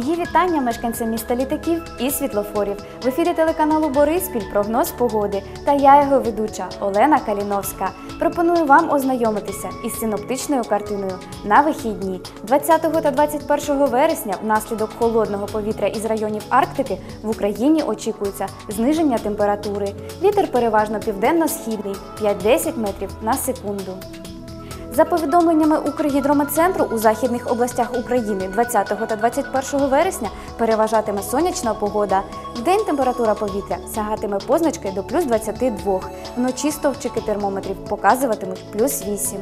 Мої вітання мешканцям міста літаків і світлофорів. В ефірі телеканалу Бориспіль прогноз погоди та я його ведуча Олена Каліновська. Пропоную вам ознайомитися із синоптичною картиною на вихідні 20 та 21 вересня внаслідок холодного повітря із районів Арктики в Україні очікується зниження температури. Вітер переважно південно-східний 5-10 метрів на секунду. За повідомленнями Укргідрометцентру, у західних областях України 20 та 21 вересня переважатиме сонячна погода. Вдень температура повітря сягатиме позначки до плюс 22, вночі стовпчики термометрів показуватимуть плюс 8.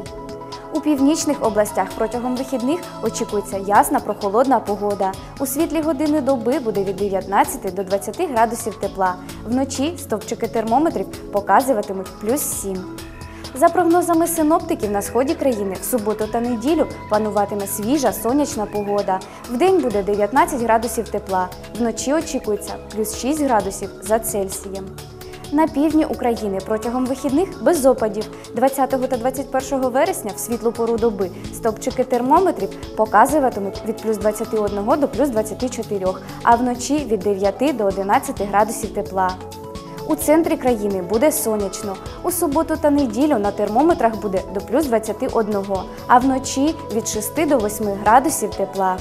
У північних областях протягом вихідних очікується ясна прохолодна погода. У світлі години доби буде від 19 до 20 градусів тепла. Вночі стовпчики термометрів показуватимуть плюс 7. За прогнозами синоптиків, на сході країни в суботу та неділю пануватиме свіжа сонячна погода. Вдень буде 19 градусів тепла, вночі очікується плюс 6 градусів за Цельсієм. На півдні України протягом вихідних без опадів 20 та 21 вересня в світлу пору доби стовпчики термометрів показуватимуть від плюс 21 до плюс 24, а вночі від 9 до 11 градусів тепла. У центрі країни буде сонячно. У суботу та неділю на термометрах буде до плюс 21, а вночі від 6 до 8 градусів тепла.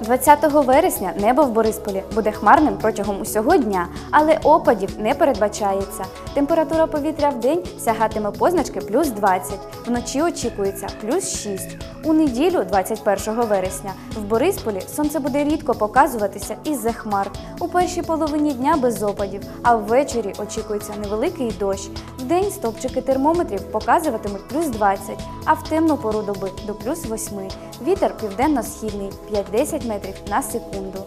20 вересня небо в Борисполі буде хмарним протягом усього дня, але опадів не передбачається. Температура повітря в день сягатиме позначки плюс 20, вночі очікується плюс 6. У неділю, 21 вересня, в Борисполі сонце буде рідко показуватися із-за хмар. У першій половині дня без опадів, а ввечері очікується невеликий дощ. В день стопчики термометрів показуватимуть плюс 20, а в темну пору доби до плюс 8. Вітер південно-східний 5-10 метрів на секунду.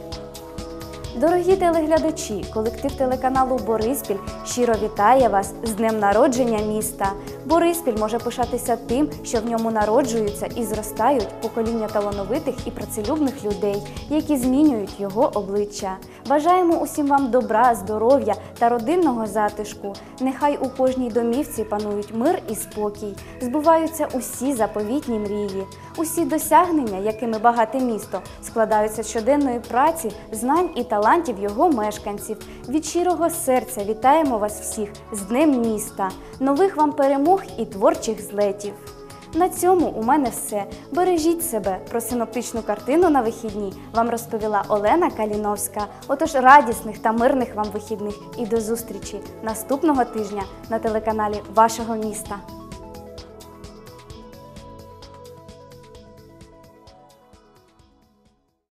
Дорогі телеглядачі, колектив телеканалу Бориспіль щиро вітає вас з днем народження міста. Бориспіль може пишатися тим, що в ньому народжуються і зростають покоління талановитих і працелюбних людей, які змінюють його обличчя. Бажаємо усім вам добра, здоров'я та родинного затишку. Нехай у кожній домівці панують мир і спокій, збуваються усі заповітні мрії, усі досягнення, якими багате місто, складаються щоденної праці, знань і талантів його мешканців. Від щирого серця вітаємо вас всіх з Днем міста, нових вам перемог і творчих злетів. На цьому у мене все. Бережіть себе. Про синоптичну картину на вихідні вам розповіла Олена Каліновська. Отож, радісних та мирних вам вихідних і до зустрічі наступного тижня на телеканалі вашого міста.